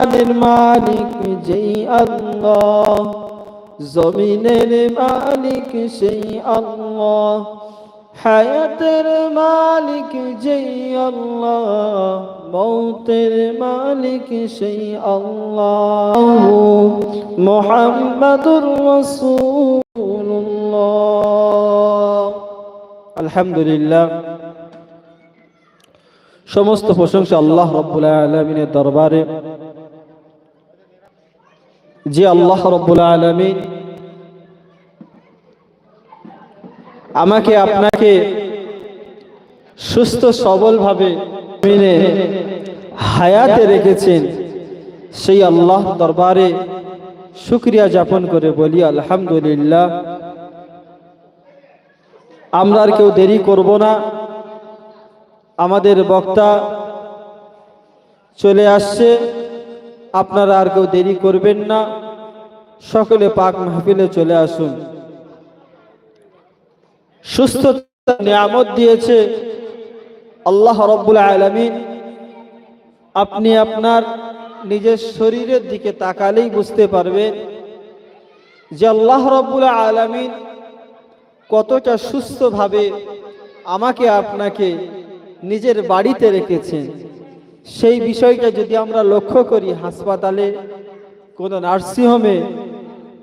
আসমানের মালিক যেই আল্লাহ, জমিনের মালিক সেই আল্লাহ, হায়াতের মালিক যেই আল্লাহ, মৌতের মালিক সেই আল্লাহ। মোহাম্মদুর আলহামদুলিল্লাহ। সমস্ত প্রশংসা আল্লাহ রব্বুল আলমিনের দরবারে। যে আল্লাহ রব্বুল আলমিন আমাকে আপনাকে সুস্থ সবলভাবে মেনে হায়াতে রেখেছেন, সেই আল্লাহ দরবারে শুক্রিয়া যাপন করে বলি, আলহামদুলিল্লাহ। আমরা আর কেউ দেরি করব না। আমাদের বক্তা চলে আসছে। আপনারা আর কেউ দেরি করবেন না। সকলে পাক মাহফিলে চলে আসুন। সুস্থতা নিয়ামত দিয়েছে আল্লাহ রব্বুল আলমিন। আপনি আপনার নিজের শরীরের দিকে তাকালেই বুঝতে পারবেন যে আল্লাহ রব্বুল আলমিন কতটা সুস্থভাবে আমাকে আপনাকে নিজের বাড়িতে রেখেছেন। সেই বিষয়টা যদি আমরা লক্ষ্য করি হাসপাতালে, কোনো নার্সিংহোমে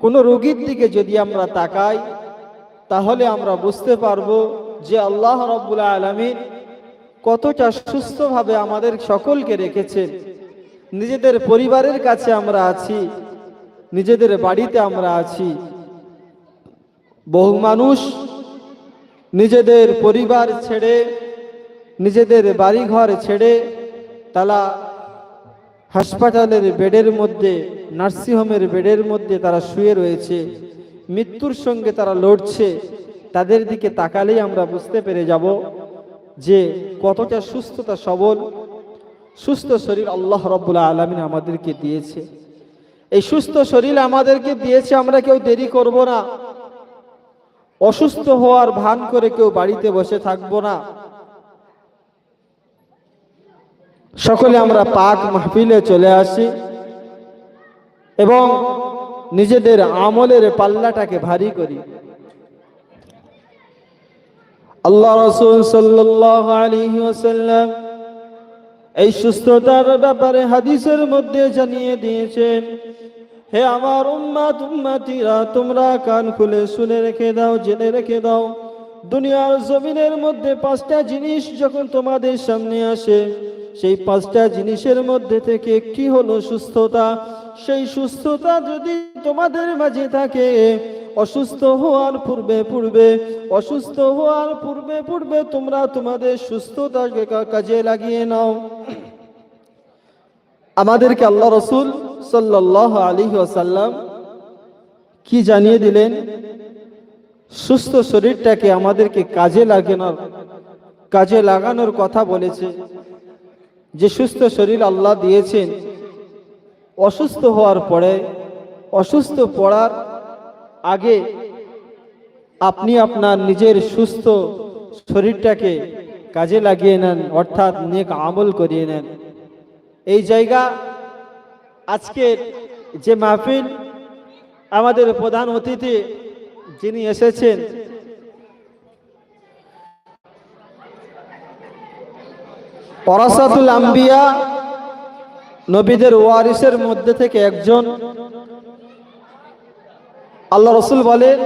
কোনো রোগীর দিকে যদি আমরা তাকাই, তাহলে আমরা বুঝতে পারব যে আল্লাহ রব্বুল আলমিন কতটা সুস্থভাবে আমাদের সকলকে রেখেছেন। নিজেদের পরিবারের কাছে আমরা আছি, নিজেদের বাড়িতে আমরা আছি। বহু মানুষ নিজেদের পরিবার ছেড়ে, নিজেদের বাড়িঘর ছেড়ে তারা হাসপাতালের বেডের মধ্যে, নার্সিংহোমের বেডের মধ্যে তারা শুয়ে রয়েছে। মৃত্যুর সঙ্গে তারা লড়ছে। তাদের দিকে তাকালেই আমরা বুঝতে পেরে যাব যে কতটা সুস্থতা সবল, সুস্থ শরীর আল্লাহ রব্বুল্লা আলমিন আমাদেরকে দিয়েছে। এই সুস্থ শরীর আমাদেরকে দিয়েছে, আমরা কেউ দেরি করব না। অসুস্থ হওয়ার ভান করে কেউ বাড়িতে বসে থাকব না। সকলে আমরা পাক মাহফিলে চলে আসি এবং নিজেদের আমলের পাল্লাটাকে ভারী করি। আল্লাহ রসুল ওয়াসাল্লাম এই সুস্থতার ব্যাপারে হাদিসের মধ্যে জানিয়ে দিয়েছেন, হে আমার উম্মাত উম্মাতিরা, তোমরা কান খুলে শুনে রেখে দাও, জেনে রেখে দাও, দুনিয়ার জমিনের মধ্যে পাঁচটা জিনিস যখন তোমাদের সামনে আসে সেই পাঁচটা জিনিসের মধ্যে থেকে একটি হলো সুস্থতা। সেই সুস্থতা যদি তোমাদের মাঝে থাকে, অসুস্থ হওয়ার পূর্বে পূর্বে, অসুস্থ হওয়ার পূর্বে পূর্বে তোমরা তোমাদের সুস্থতাকে কাজে লাগিয়ে নাও। আমাদেরকে আল্লাহ রসুল সাল্লাহ আলী আসাল্লাম কি জানিয়ে দিলেন? সুস্থ শরীরটাকে আমাদেরকে কাজে লাগানোর কাজে লাগানোর কথা বলেছে। যে সুস্থ শরীর আল্লাহ দিয়েছেন, অসুস্থ হওয়ার পরে, অসুস্থ পড়ার আগে আপনি আপনার নিজের সুস্থ শরীরটাকে কাজে লাগিয়ে নেন, অর্থাৎ নেক আমল করিয়ে নেন। এই জায়গা আজকের যে মাহফিল, আমাদের প্রধান অতিথি যিনি এসেছেন পরাসাতুল আম্বিয়া নবীদের ওয়ারিসের মধ্যে থেকে একজন। আল্লাহ রসুল বলেন,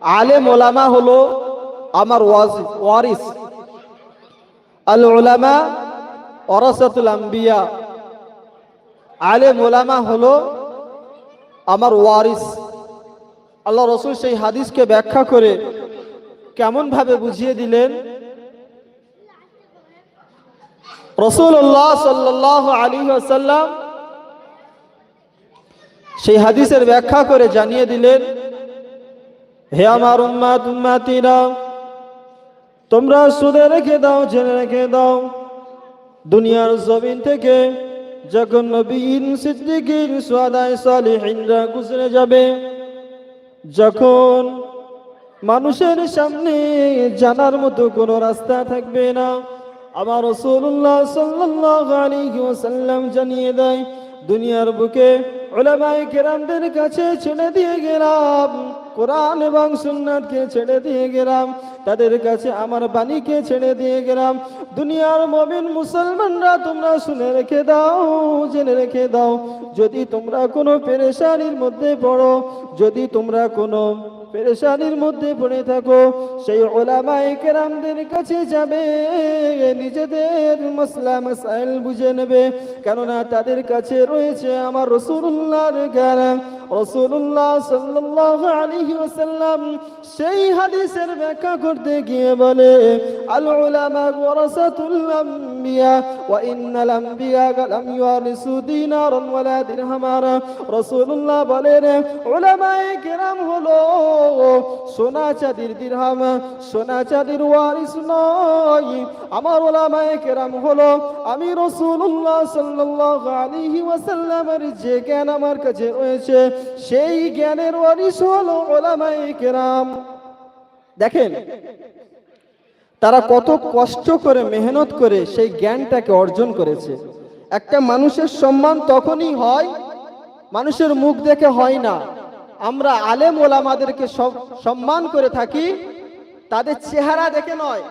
আলেম ওলামা হলো আমার ওয়ারিস। আল ওলামা ওরাসাতুল আম্বিয়া। আলেম ওলামা হলো আমার ওয়ারিস। আল্লাহ রসুল সেই হাদিসকে ব্যাখ্যা করে কেমনভাবে বুঝিয়ে দিলেন রসুল্লাহ সাল্লাহ আলী আসাল্লাম সেই হাদিসের ব্যাখ্যা করে জানিয়ে দিলেন, হে আমার উম্মাত উম্মাতিরা, তোমরা শুনে রেখে দাও, জেনে রেখে দাও, দুনিয়ার জমিন থেকে যখন নবীন সিদ্দিকিন সাদায় সালিহিনরা গুজরে যাবে, যখন মানুষের সামনে জানার মতো কোনো রাস্তা থাকবে না। আমার রসুল্লাহ সাল্লাহ আলী ওসাল্লাম জানিয়ে দেয়, দুনিয়ার বুকে ওলামাই কেরামদের কাছে ছেড়ে দিয়ে গেলাম, কোরআন এবং সুন্নাতকে ছেড়ে দিয়ে গেলাম, তাদের কাছে আমার বাণীকে ছেড়ে দিয়ে গেলাম। দুনিয়ার মবিন মুসলমানরা তোমরা শুনে রেখে দাও, জেনে রেখে দাও, যদি তোমরা কোনো পেরেশানির মধ্যে পড়ো, যদি তোমরা কোনো পেরেশানির মধ্যে পড়ে থাকো। সেই ওলামাই কেরামদের কাছে যাবে, নিজেদের মশলা মশাইল বুঝে নেবে। কেননা তাদের কাছে রয়েছে আমার রসুল্লাহর জ্ঞান। রসুল্লাহ সাল্লাহ আলাইহি ওয়াসাল্লাম সেই হাদিসের ব্যাখ্যা করতে গিয়ে বলে ওয়া সোনা সোনা আমার ওলামায়ে কেরাম হলো আমি রাসূলুল্লাহ সাল্লাল্লাহু আলাইহি ওয়াসাল্লামের যে জ্ঞান আমার কাছে রয়েছে সেই জ্ঞানের ওয়ারিস হলো ওলামায়ে কেরাম। দেখেন, তারা কত কষ্ট করে, মেহনত করে সেই জ্ঞানটাকে অর্জন করেছে। একটা মানুষের সম্মান তখনই হয়, মানুষের মুখ দেখে হয় না। আমরা আলেম ওলামাদেরকে সম্মান করে থাকি, তাদের চেহারা দেখে নয়,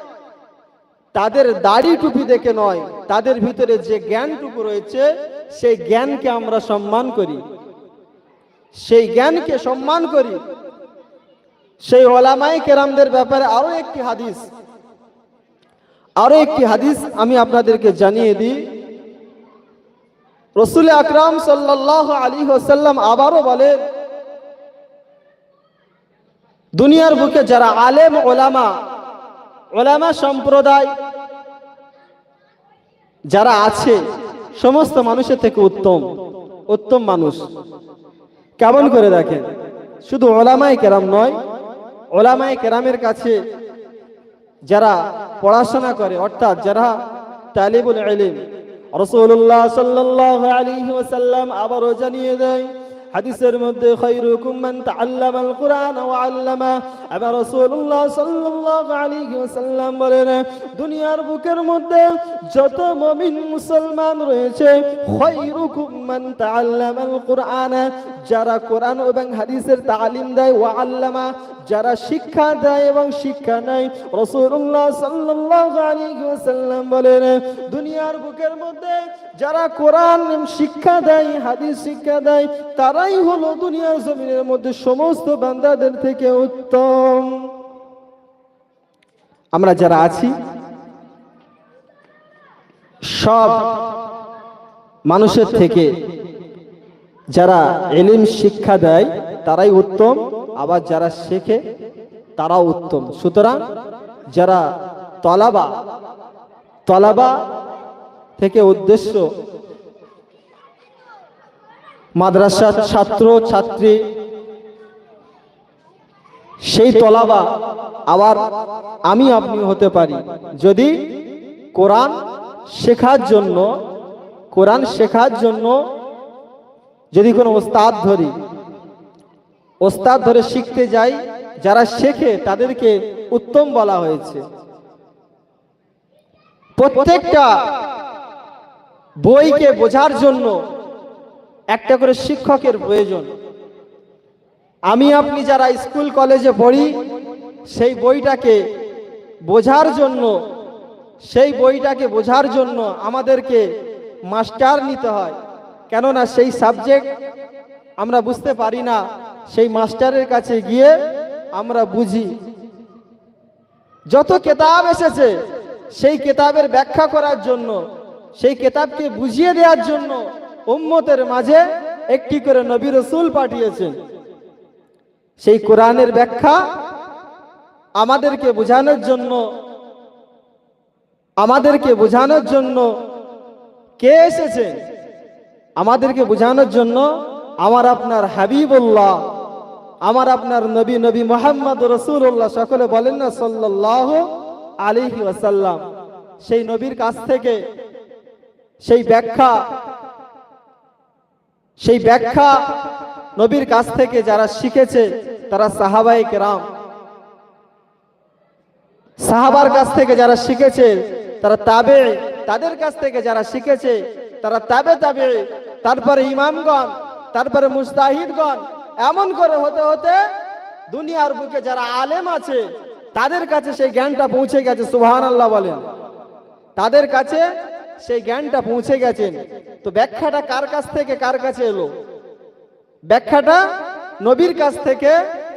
তাদের দাড়ি টুপি দেখে নয়, তাদের ভিতরে যে জ্ঞানটুকু রয়েছে, সেই জ্ঞানকে আমরা সম্মান করি। সেই জ্ঞানকে সম্মান করি। সেই ওলামাই কেরামদের ব্যাপারে আরও একটি হাদিস। আরও একটি হাদিস আমি আপনাদেরকে জানিয়ে দিই। রসুল আকরাম সাল্লাহ আলী হোসাল্লাম আবারও বলেন, দুনিয়ার বুকে যারা আলেম ওলামা ওলামা সম্প্রদায় যারা আছে, সমস্ত মানুষের থেকে উত্তম উত্তম মানুষ। কেমন করে দেখেন? শুধু ওলামাই কেরাম নয় ওলামাই কেরামের কাছে যারা পড়াশোনা করে, অর্থাৎ যারা তালিবুল আলিম রসুল্লাহ সাল্লাহ আলী ওসাল্লাম আবারও জানিয়ে দেয় হাদিসের মধ্যে খায়রুকুম মান তাআল্লামাল কুরআন ওয়া আল্লামা। আবার রাসূলুল্লাহ সাল্লাল্লাহু আলাইহি ওয়াসাল্লাম বলেন, দুনিয়ার বুকের মধ্যে যত মুমিন মুসলমান রয়েছে, খায়রুকুম মান তাআল্লামাল কুরআন, যারা কোরআন এবং হাদিসের তালিম দেয়, ওয়া আল্লামা যারা শিক্ষা দেয় এবং শিক্ষা নেয় রসুল্লাহ ওয়াসাল্লাম বলেন, দুনিয়ার বুকের মধ্যে যারা কোরআন, শিক্ষা দেয়, হাদিস শিক্ষা দেয়, তারাই হলো দুনিয়ার জমিনের মধ্যে সমস্ত বান্দাদের থেকে উত্তম। আমরা যারা আছি, সব মানুষের থেকে যারা এলিম শিক্ষা দেয়, তারাই উত্তম। আবার যারা শেখে, তারাও উত্তম। সুতরাং যারা তলাবা তলাবা থেকে উদ্দেশ্য, মাদ্রাসার ছাত্র, ছাত্রী, সেই তলাবা আবার আমি আপনি হতে পারি। যদি কোরআন শেখার জন্য, কোরআন শেখার জন্য যদি কোনো ওস্তাদ ধরি ওস্তাদ ধরে শিখতে যাই, যারা শেখে তাদেরকে উত্তম বলা হয়েছে। প্রত্যেকটা বইকে বোঝার জন্য একটা করে শিক্ষকের প্রয়োজন। আমি আপনি যারা স্কুল, কলেজে পড়ি, সেই বইটাকে বোঝার জন্য, সেই বইটাকে বোঝার জন্য আমাদেরকে মাস্টার নিতে হয়। কেননা সেই সাবজেক্ট আমরা বুঝতে পারি না, সেই মাস্টারের কাছে গিয়ে আমরা বুঝি। যত কেতাব এসেছে, সেই কেতাবের ব্যাখ্যা করার জন্য, সেই কেতাবকে বুঝিয়ে দেওয়ার জন্য উম্মতের মাঝে একটি করে নবী রসুল পাঠিয়েছেন। সেই কোরআনের ব্যাখ্যা আমাদেরকে বোঝানোর জন্য, আমাদেরকে বোঝানোর জন্য কে এসেছে? আমাদেরকে বোঝানোর জন্য আমার আপনার হাবিবুল্লাহ, আমার আপনার নবী নবী মোহাম্মদ রসুল্লাহ সকলে বলেন না সাল্লাহ আলিহি ওয়াসাল্লাম, সেই নবীর কাছ থেকে সেই ব্যাখ্যা সেই ব্যাখ্যা নবীর কাছ থেকে যারা শিখেছে, তারা সাহাবাই কেরাম। সাহাবার কাছ থেকে যারা শিখেছে, তারা তাবে, তাদের কাছ থেকে যারা শিখেছে, তারা তাবে তাবে, তারপরে ইমামগণ তারপরে মুস্তাহিদগণ এমন করে হতে হতে দুনিয়ার বুকে যারা আলেম আছে, তাদের কাছে সেই জ্ঞানটা পৌঁছে গেছে সুবহান আল্লাহ বলেন। তাদের কাছে সেই জ্ঞানটা পৌঁছে গেছেন তো ব্যাখ্যাটা কার কাছ থেকে কার কাছে এলো? ব্যাখ্যাটা নবীর কাছ থেকে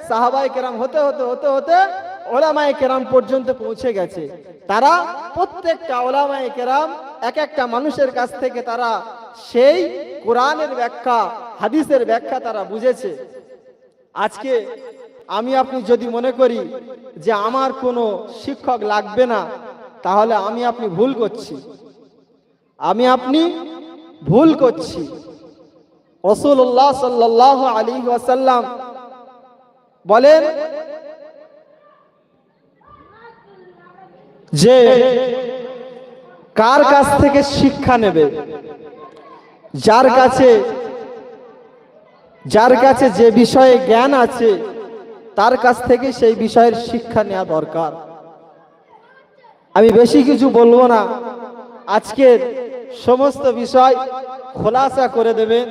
সাহাবাই কেরাম হতে হতে হতে হতে ওলামায় কেরাম পর্যন্ত পৌঁছে গেছে। তারা প্রত্যেকটা ওলামায় কেরাম এক একটা মানুষের কাছ থেকে তারা সেই কোরআনের ব্যাখ্যা হাদিসের ব্যাখ্যা তারা বুঝেছে। আজকে আমি আপনি যদি মনে করি যে আমার কোনো শিক্ষক লাগবে না, তাহলে আমি আপনি ভুল করছি। আমি আপনি ভুল করছি। রসুল্লাহ সাল্লাহ আলী ওয়াসাল্লাম বলেন, যে কার কাছ থেকে শিক্ষা নেবে? যার কাছে যার কাছে যে বিষয়ে জ্ঞান আছে, তার কাছ থেকে সেই বিষয়ের শিক্ষা নেওয়া দরকার। আমি বেশি কিছু বলব না। আজকের সমস্ত বিষয় খোলাসা করে দেবেন।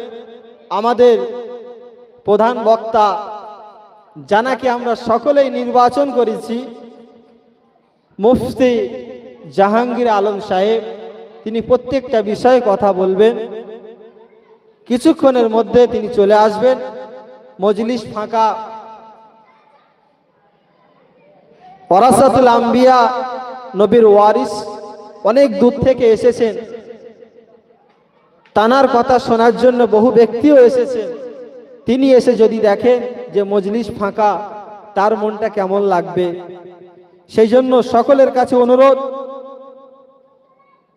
আমাদের প্রধান বক্তা জানাকে আমরা সকলেই নির্বাচন করেছি। মুফতি জাহাঙ্গীর আলম সাহেব, তিনি প্রত্যেকটা বিষয়ে কথা বলবেন। কিছুক্ষণের মধ্যে তিনি চলে আসবেন। মজলিস ফাঁকা। ওরাসাতুল আম্বিয়া, নবীর ওয়ারিস অনেক দূর থেকে এসেছেন। তানার কথা শোনার জন্য বহু ব্যক্তিও এসেছেন। তিনি এসে যদি দেখেন যে মজলিস ফাঁকা, তার মনটা কেমন লাগবে? সেই জন্য সকলের কাছে অনুরোধ,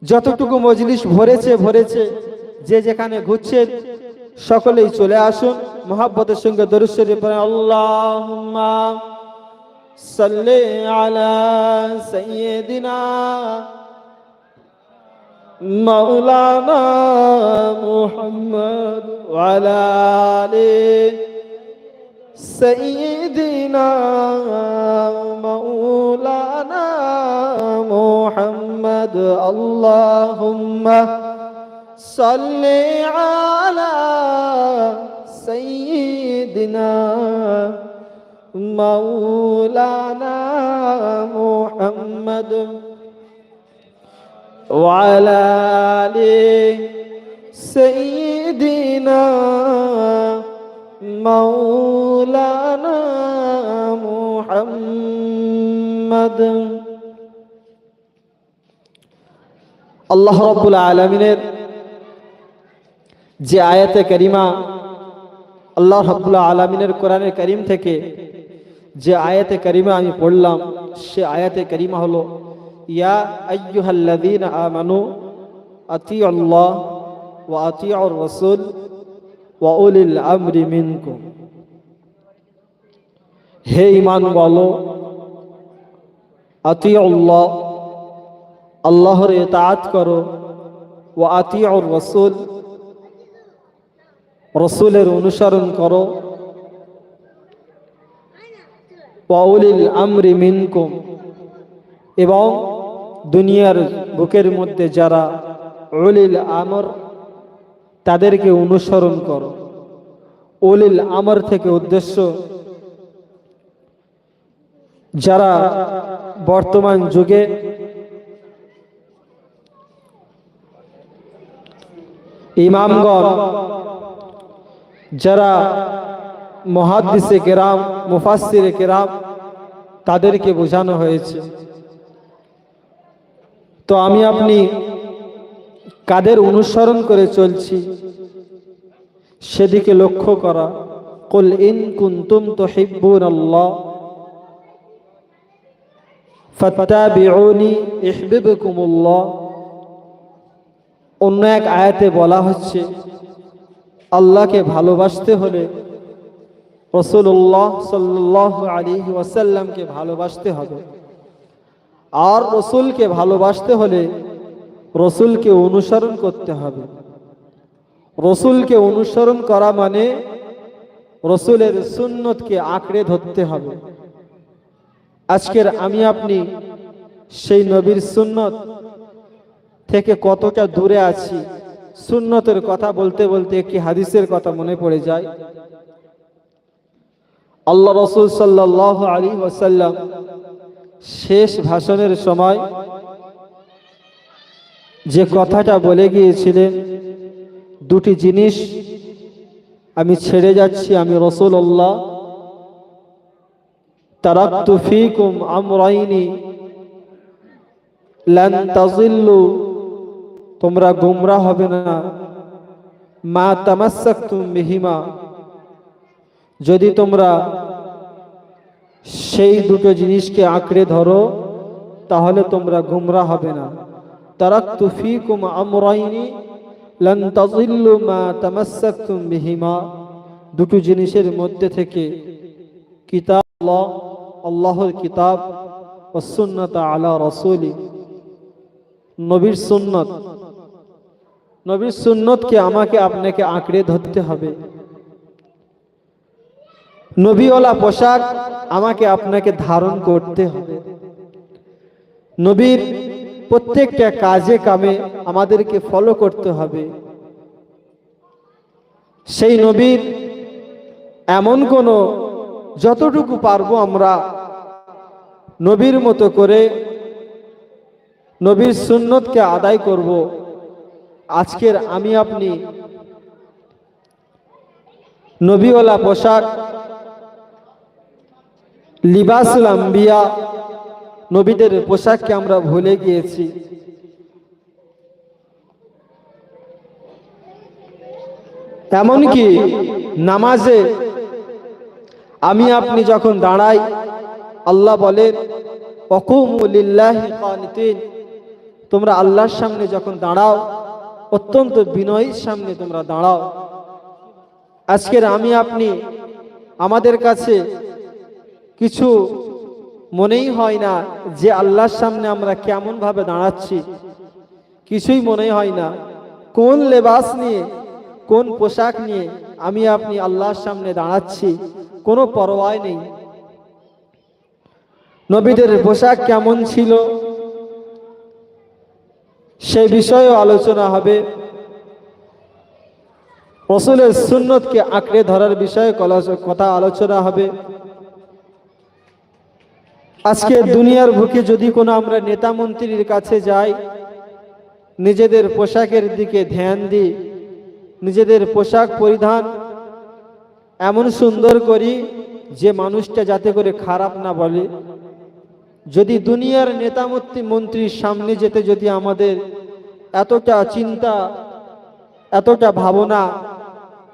যতটুকু মজলিস ভরেছে ভরেছে। যে যেখানে ঘুরছেন সকলেই চলে আসুন মোহাব্বতের সঙ্গে দরুশ্বরী পরে আল্লাহ সাল্লি আলা সাইয়্যিদিনা مولانا محمد وعلى آل سيدنا مولانا محمد اللهم صل على سيدنا مولانا محمد وعلى آل سيدنا مولانا محمد আল্লাহ রব্বুল আলমিনের যে আয়াতে করিমা আল্লাহ রব্বুল আলমিনের কোরআনের করিম থেকে যে আয়াতে করিমা আমি পড়লাম, সে আয়াতে করিমা হলো, ইয়া আইয়ুহাল্লাযীনা আমানু আতিউল্লাহ ওয়া আতিউর রাসূল ওয়া উলিল আমরি মিনকুম। হে ঈমান বলো, আতিউল্লাহ, আল্লাহর ইতাআত করো, ওয়া আতিউর রাসূল রসুলের অনুসরণ করো। ওয়া উলিল আমরি মিনকুম। এবং দুনিয়ার বুকের মধ্যে যারা অলিল আমর, তাদেরকে অনুসরণ করো। অলিল আমর থেকে উদ্দেশ্য, যারা বর্তমান যুগে ইমামগণ যারা মহাদিসে কেরাম মুফাসিরে কেরাম, তাদেরকে বোঝানো হয়েছে। তো আমি আপনি কাদের অনুসরণ করে চলছি সেদিকে লক্ষ্য করা। কুল ইন কুনতুম তুহিব্বুন আল্লাহ ফাত্তাবিউনি ইহবিবকুমুল্লাহ অন্য এক আয়াতে বলা হচ্ছে আল্লাহকে ভালোবাসতে হলে রসুল্লাহ সাল্লাহ আলী ওয়াসাল্লামকে ভালোবাসতে হবে। আর রসুলকে ভালোবাসতে হলে রসুলকে অনুসরণ করতে হবে। রসুলকে অনুসরণ করা মানে রসুলের সুন্নতকে আঁকড়ে ধরতে হবে। আজকের আমি আপনি সেই নবীর সুন্নত থেকে কতটা দূরে আছি সুন্নতের কথা বলতে বলতে একটি হাদিসের কথা মনে পড়ে যায়। আল্লাহ রসুল সাল্লাহ আলী ওসাল্লাম শেষ ভাষণের সময় যে কথাটা বলে গিয়েছিলেন, দুটি জিনিস আমি ছেড়ে যাচ্ছি, আমি রসুল্লাহ তারাক্তু ফিকুম আমরাইনি, লান তাজিল্লু তোমরা গুমরা হবে না। মা তামাসাক্তুম বিহিমা যদি তোমরা সেই দুটো জিনিসকে আঁকড়ে ধরো, তাহলে তোমরা গুমরা হবে না। তারাক্তু ফিকুম আমরাইনি মা বিহিমা দুটো জিনিসের মধ্যে থেকে কিতাব আল্লাহ, আল্লাহর কিতাব ও সুন্নত আলা রসুলি। নবীর সুন্নত। নবীর সুন্নতকে আমাকে আপনাকে আঁকড়ে ধরতে হবে? নবীওয়ালা পোশাক আমাকে আপনাকে ধারণ করতে হবে। নবীর প্রত্যেকটা কাজে কামে আমাদেরকে ফলো করতে হবে। সেই নবীর এমন কোনো যতটুকু পারব আমরা নবীর মতো করে নবীর সুন্নতকে আদায় করব। আজকের আমি আপনি নবীওয়ালা পোশাক, লিবাসুল আম্বিয়া, নবীদের পোশাককে আমরা ভুলে গিয়েছি। এমনকি নামাজে আমি আপনি যখন দাঁড়াই, আল্লাহ বলেন অকুমুলিল্লাহি তোমরা আল্লাহর সামনে যখন দাঁড়াও, অত্যন্ত বিনয়ীর সামনে তোমরা দাঁড়াও। আজকের আমি আপনি, আমাদের কাছে কিছু মনেই হয় না যে আল্লাহর সামনে আমরা কেমন ভাবে দাঁড়াচ্ছি। কিছুই মনে হয় না কোন লেবাস নিয়ে, কোন পোশাক নিয়ে আমি আপনি আল্লাহর সামনে দাঁড়াচ্ছি, কোনো পরোয়াই নেই। নবীদের পোশাক কেমন ছিল? সে বিষয়েও আলোচনা হবে। রসুলের সুন্নতকে আঁকড়ে ধরার বিষয়ে কথা আলোচনা হবে। আজকে দুনিয়ার বুকে যদি কোনো আমরা নেতা মন্ত্রীর কাছে যাই নিজেদের পোশাকের দিকে ধ্যান দিই নিজেদের পোশাক পরিধান এমন সুন্দর করি যে মানুষটা যাতে করে খারাপ না বলে। যদি দুনিয়ার নেতা মন্ত্রীর সামনে যেতে যদি আমাদের এতটা চিন্তা, এতটা ভাবনা,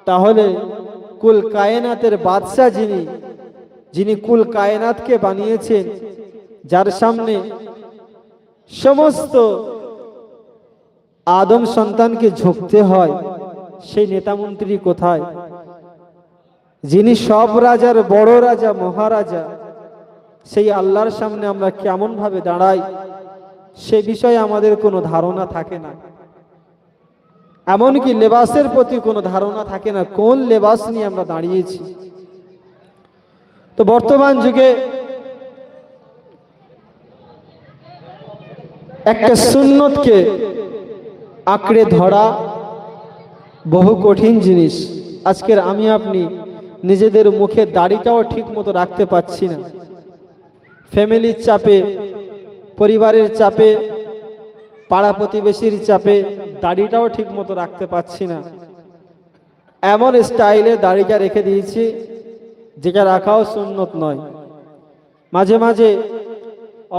তাহলে কুল কায়নাতের বাদশাহ যিনি যিনি কুল কায়নাতকে বানিয়েছেন, যার সামনে সমস্ত আদম সন্তানকে ঝুঁকতে হয়, সেই নেতামন্ত্রী কোথায়? যিনি সব রাজার বড় রাজা, মহারাজা, সেই আল্লাহর সামনে আমরা কেমন ভাবে দাঁড়াই? সে বিষয়ে আমাদের কোনো ধারণা থাকে না। এমনকি লেবাসের প্রতি কোনো ধারণা থাকে না কোন লেবাস নিয়ে আমরা দাঁড়িয়েছি। তো বর্তমান যুগে একটা সুন্নতকে আঁকড়ে ধরা বহু কঠিন জিনিস। আজকের আমি আপনি নিজেদের মুখে দাড়িটাও ঠিক মতো রাখতে পাচ্ছি না। ফ্যামিলির চাপে পরিবারের চাপে, পাড়া প্রতিবেশীর চাপে দাড়িটাও ঠিক মতো রাখতে পাচ্ছি না। এমন স্টাইলে দাড়িটা রেখে দিয়েছি, যেটা রাখাও সুন্নত নয়। মাঝে মাঝে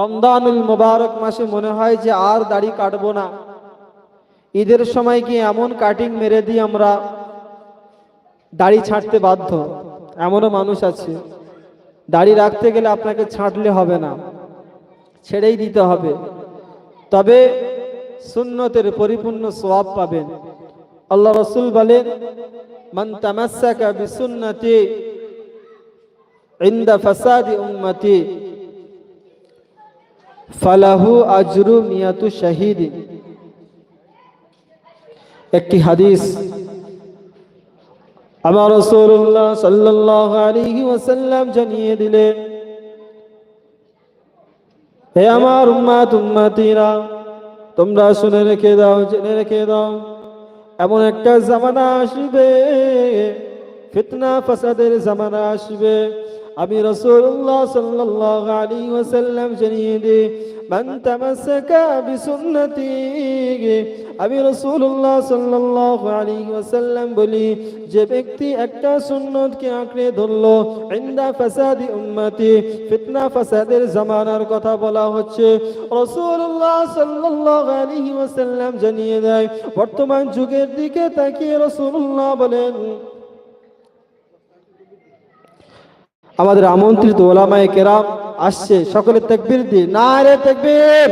অমদানুল মোবারক মাসে মনে হয় যে আর দাড়ি কাটবো না। ঈদের সময় কি এমন কাটিং মেরে দিই আমরা দাড়ি ছাঁটতে বাধ্য? এমনও মানুষ আছে। দাড়ি রাখতে গেলে আপনাকে ছাঁটলে হবে না। ছেড়েই দিতে হবে। তবে সুন্নতের পরিপূর্ণ সোয়াব পাবেন। আল্লাহ রসুল বলেন, মান ফালাহু আজরু মিয়াতু শাহিদ। একটি হাদিস, আমার রসুল্লাহ ওয়াসাল্লাম জানিয়ে দিলেন হে আমার উম্মাত, উম্মাতিরা, তোমরা শুনে রেখে দাও, জেনে রেখে দাও, এমন একটা জামানা আসবে, ফিতনা, ফসাদের জামানা আসবে। আমি রাসূলুল্লাহ সাল্লাল্লাহু আলাইহি ওয়াসাল্লাম জানিয়ে দিই, মান তামাসসাকা বিসুন্নতি আমি রাসূলুল্লাহ সাল্লাল্লাহু আলাইহি ওয়াসাল্লাম বলি, যে ব্যক্তি একটা সুন্নতকে আঁকড়ে ধরলো, ইনদা ফাসাদি উম্মতি ফিতনা ফাসাদের জামানার কথা বলা হচ্ছে। রাসূলুল্লাহ সাল্লাল্লাহু আলাইহি ওয়াসাল্লাম জানিয়ে দেয়, বর্তমান যুগের দিকে তাকিয়ে রাসূলুল্লাহ বলেন আমাদের আমন্ত্রিত ওলামায় কেরাম আসছে সকলে তেকবির দিয়ে না রে তাকবীর!